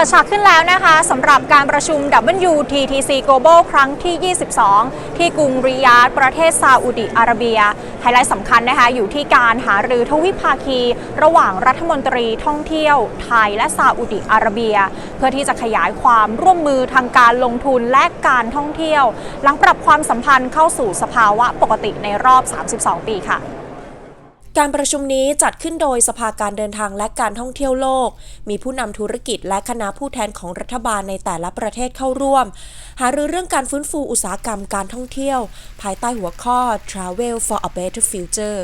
ปิดฉากขึ้นแล้วนะคะสำหรับการประชุม WTTC Global ครั้งที่ 22 ที่กรุงริยาดประเทศซาอุดิอาระเบีย ไฮไลท์สำคัญนะคะอยู่ที่การหารือทวิภาคี ระหว่างรัฐมนตรีท่องเที่ยวไทยและซาอุดิอาระเบีย เพื่อที่จะขยายความร่วมมือทางการลงทุนและการท่องเที่ยว หลังปรับความสัมพันธ์เข้าสู่สภาวะปกติในรอบ 32 ปีค่ะ การประชุมนี้จัดขึ้นโดยสภาการเดินทางและการท่องเที่ยวโลก มีผู้นำธุรกิจและคณะผู้แทนของรัฐบาลในแต่ละประเทศเข้าร่วม หารือเรื่องการฟื้นฟูอุตสาหกรรมการท่องเที่ยว ภายใต้หัวข้อ Travel for a Better Future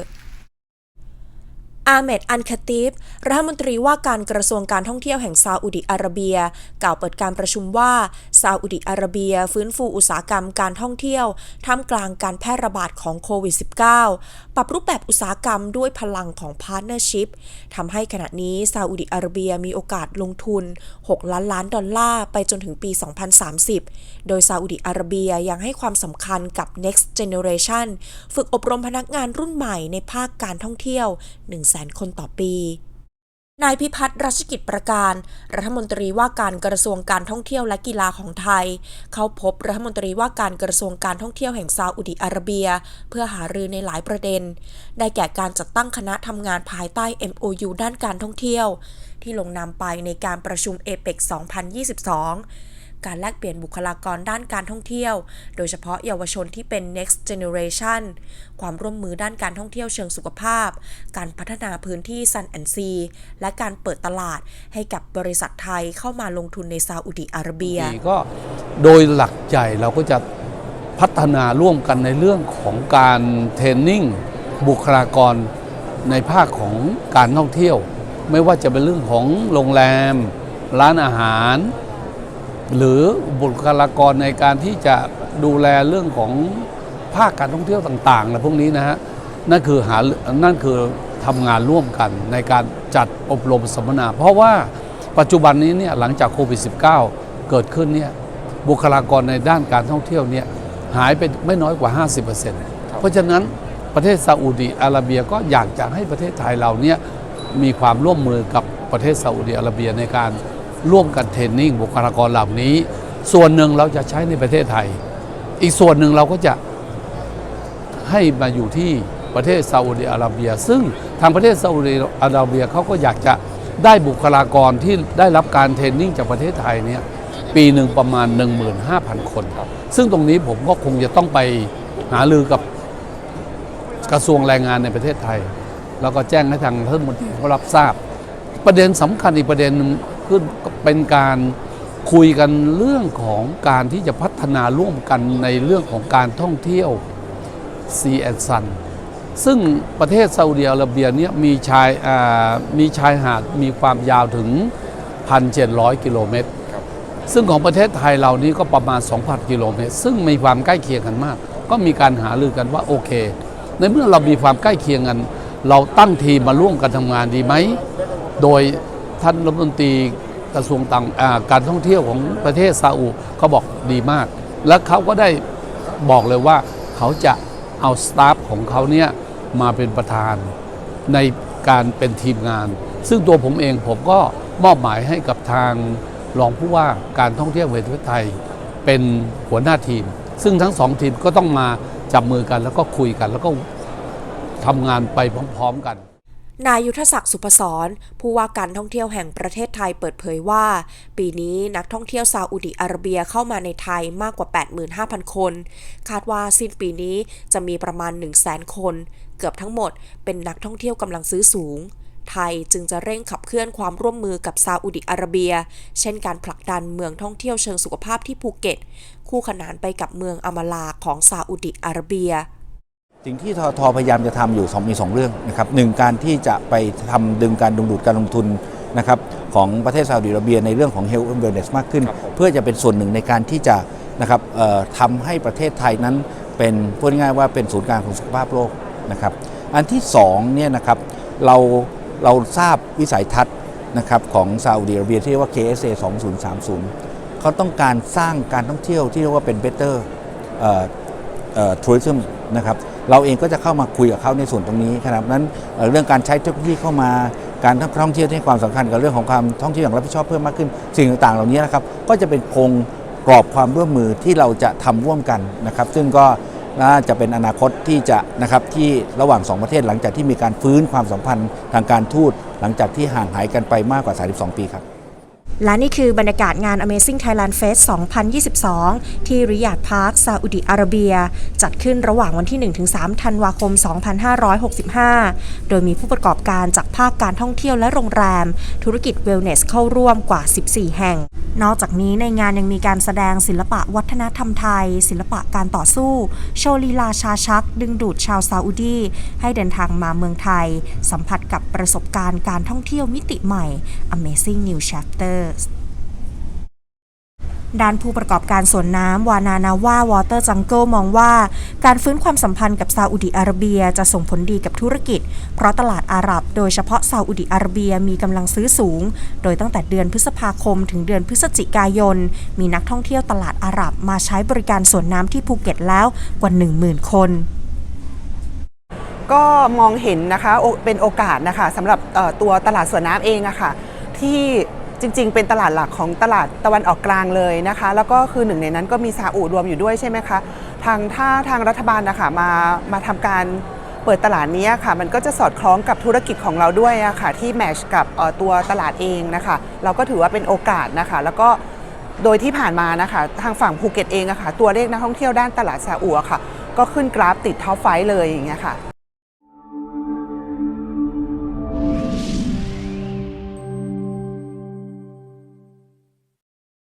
อาเมดอันคาติฟรัฐมนตรีว่าการกระทรวงการท่องเที่ยวแห่งซาอุดิอาระเบีย กล่าวเปิดการประชุมว่าซาอุดิอาระเบีย ฟื้นฟูอุตสาหกรรมการท่องเที่ยวท่ามกลางการแพร่ระบาดของโควิด -19 ปรับรูปแบบอุตสาหกรรมด้วยพลังของพาร์ n เนอร์ชิพทำให้ขณะนี้ซาอุดิอาระเบียมีโอกาสลงทุน 6 ล้านล้านดอลลาร์ไปจนถึงปี 2030 โดยซาอุดิอาระเบียยังให้ความสำคัญกับ next generation ฝึกอบรมพนักงานรุ่นใหม่ในภาคการท่องเที่ยว100,000 คนต่อปี นายพิพัฒน์รัชกิจประการ รัฐมนตรีว่าการกระทรวงการท่องเที่ยวและกีฬาของไทย เข้าพบรัฐมนตรีว่าการกระทรวงการท่องเที่ยวแห่งซาอุดิอาระเบีย เพื่อหารือในหลายประเด็น ได้แก่การจัดตั้งคณะทำงานภายใต้ MOU ด้านการท่องเที่ยว ที่ลงนามไปในการประชุมเอเปก2022 การแลกเปลี่ยนบุคลากรด้านการท่องเที่ยว โดยเฉพาะเยาวชนที่เป็น next generation ความร่วมมือด้านการท่องเที่ยวเชิงสุขภาพ การพัฒนาพื้นที่ Sun and Sea และการเปิดตลาดให้กับบริษัทไทยเข้ามาลงทุนในซาอุดิอาระเบีย ก็โดยหลักใหญ่เราก็จะพัฒนาร่วมกันในเรื่องของการเทรนนิ่งบุคลากรในภาคของการท่องเที่ยว ไม่ว่าจะเป็นเรื่องของโรงแรม ร้านอาหาร หรือบุคลากรในการที่จะดูแลเรื่องของภาคการท่องเที่ยวต่างๆและพวกนี้นะฮะนั่นคือหานั่นคือทำงานร่วมกันในการจัดอบรมสัมมนา เพราะว่าปัจจุบันนี้เนี่ยหลังจากโควิด -19 เกิดขึ้นเนี่ยบุคลากรในด้านการท่องเที่ยวเนี่ยหายไปไม่น้อยกว่า 50%เพราะฉะนั้นประเทศซาอุดีอาระเบียก็อยากจะให้ประเทศไทยเราเนี่ยมีความร่วมมือกับประเทศซาอุดีอาระเบียในการ ร่วมกันเทรนนิ่งบุคลากรเหล่านี้ ส่วนหนึ่งเราจะใช้ในประเทศไทย อีกส่วนหนึ่งเราก็จะให้มาอยู่ที่ประเทศซาอุดิอาระเบีย ซึ่งทางประเทศซาอุดิอาระเบียเขาก็อยากจะได้บุคลากรที่ได้รับการเทรนนิ่งจากประเทศไทยเนี่ยปีหนึ่งประมาณ 15,000 คนครับซึ่งตรงนี้ผมก็คงจะต้องไปหาลือกับกระทรวงแรงงานในประเทศไทย แล้วก็แจ้งให้ทางรัฐมนตรีเขารับทราบ ประเด็นสำคัญอีกประเด็นหนึ่งคือ เป็นการคุยกันเรื่องของการที่จะพัฒนาร่วมกันในเรื่องของการท่องเที่ยวซีแอนซันซึ่งประเทศซาอุดิอาระเบียเนี่ยมีชายอ่ามีชายหาดมีความยาวถึง 1,700 กิโลเมตร ซึ่งของประเทศไทยเรานี้ก็ประมาณ 2,000 กิโลเมตร ซึ่งมีความใกล้เคียงกันมาก ก็มีการหารือกันว่าโอเค ในเมื่อเรามีความใกล้เคียงกัน เราตั้งทีมมาร่วมกันทำงานดีไหม โดยท่านรัฐมนตรี กระทรวงต่างการท่องเที่ยวของประเทศซาอุเขาบอกดีมาก และเขาก็ได้บอกเลยว่าเขาจะเอาสตาฟของเขาเนี่ยมาเป็นประธานในการเป็นทีมงาน ซึ่งตัวผมเองผมก็มอบหมายให้กับทางรองผู้ว่าการท่องเที่ยวแห่งประเทศไทย เป็นหัวหน้าทีม ซึ่งทั้งสองทีมก็ต้องมาจับมือกันแล้วก็คุยกัน แล้วก็ทำงานไปพร้อม ๆ กัน นายยุทธศักดิ์สุพศรผู้ว่าการท่องเที่ยวแห่งประเทศไทยเปิดเผยว่า ปีนี้นักท่องเที่ยวซาอุดิอาระเบียเข้ามาในไทยมากกว่า 85,000 คน คาดว่าสิ้นปีนี้จะมีประมาณ 100,000 คน เกือบทั้งหมดเป็นนักท่องเที่ยวกำลังซื้อสูงไทยจึงจะเร่งขับเคลื่อนความร่วมมือกับซาอุดิอาระเบีย เช่นการผลักดันเมืองท่องเที่ยวเชิงสุขภาพที่ภูเก็ต คู่ขนานไปกับเมืองอามาลาของซาอุดิอาระเบีย สิ่งที่ททพยายามจะทำอยู่สองมีสองเรื่องนะครับหนึ่งการที่จะไปทำดึงการดึงดูดการลงทุนนะครับของประเทศซาอุดิอาระเบียในเรื่องของ Health and Wellness มากขึ้น เพื่อจะเป็นส่วนหนึ่งในการที่จะนะครับเอ่อทำให้ประเทศไทยนั้นเป็นพูดง่ายๆว่าเป็นศูนย์กลางของสุขภาพโลกนะครับอันที่สองเนี่ยนะครับเราเราทราบวิสัยทัศน์นะครับของซาอุดิอาระเบียที่เรียกว่า KSA 2030 เขาต้องการสร้างการท่องเที่ยวที่เรียกว่าเป็น better เอ่อทัวริซึมนะครับ เราเองก็จะเข้ามาคุยกับเขาในส่วนตรงนี้ครับนั้นเอ่อเรื่องการใช้เทคโนโลยีเข้ามาการท่องเที่ยวที่ให้ความสำคัญกับเรื่องของความท่องเที่ยวอย่างรับผิดชอบเพิ่มมากขึ้น สิ่งต่างๆ เหล่านี้นะครับก็จะเป็นโครงกรอบความร่วมมือที่เราจะทำร่วมกันนะครับ ซึ่งก็น่าจะเป็นอนาคตที่จะนะครับที่ระหว่างสองประเทศหลังจากที่มีการฟื้นความสัมพันธ์ทางการทูตหลังจากที่ห่างหายกันไปมากกว่า 32 ปีครับ และนี่คือบรรยากาศงาน Amazing Thailand Fest 2022 ที่ริยาดพาร์คซาอุดิอาระเบีย จัดขึ้นระหว่างวันที่ 1-3 ธันวาคม 2565 โดยมีผู้ประกอบการจากภาคการท่องเที่ยวและโรงแรม ธุรกิจเวลเนสเข้าร่วมกว่า 14 แห่ง นอกจากนี้ในงานยังมีการแสดงศิลปะวัฒนธรรมไทย ศิลปะการต่อสู้ โชว์ลีลาชาชัก ดึงดูดชาวซาอุดีให้เดินทางมาเมืองไทย สัมผัสกับประสบการณ์การท่องเที่ยวมิติใหม่ Amazing New Chapters ด้านผู้ประกอบการสวนน้ำวานานาว่าวอเตอร์จังเกิลมองว่า การฟื้นความสัมพันธ์กับซาอุดิอาระเบียจะส่งผลดีกับธุรกิจ เพราะตลาดอาหรับ โดยเฉพาะซาอุดิอาระเบียมีกำลังซื้อสูง โดยตั้งแต่เดือนพฤษภาคม ถึงเดือนพฤศจิกายน มีนักท่องเที่ยวตลาดอาหรับมาใช้บริการสวนน้ำที่ภูเก็ตแล้วกว่า 10,000 คนก็มองเห็นนะคะเป็นโอกาสนะคะสำหรับตัวตลาดสวนน้ำเองอะค่ะที่ จริง ๆ เป็นตลาดหลักของตลาดตะวันออกกลางเลยนะคะ แล้วก็คือหนึ่งในนั้นก็มีซาอุรวมอยู่ด้วยใช่ไหมคะ ทางถ้าทางรัฐบาลนะคะมามาทำการเปิดตลาดนี้ค่ะ มันก็จะสอดคล้องกับธุรกิจของเราด้วยอะค่ะที่แมชกับตัวตลาดเองนะคะ เราก็ถือว่าเป็นโอกาสนะคะ แล้วก็โดยที่ผ่านมานะคะทางฝั่งภูเก็ตเองอะค่ะตัวเลขนักท่องเที่ยวด้านตลาดซาอุอะค่ะ ก็ขึ้นกราฟติดท็อปไฟว์เลยอย่างเงี้ยค่ะ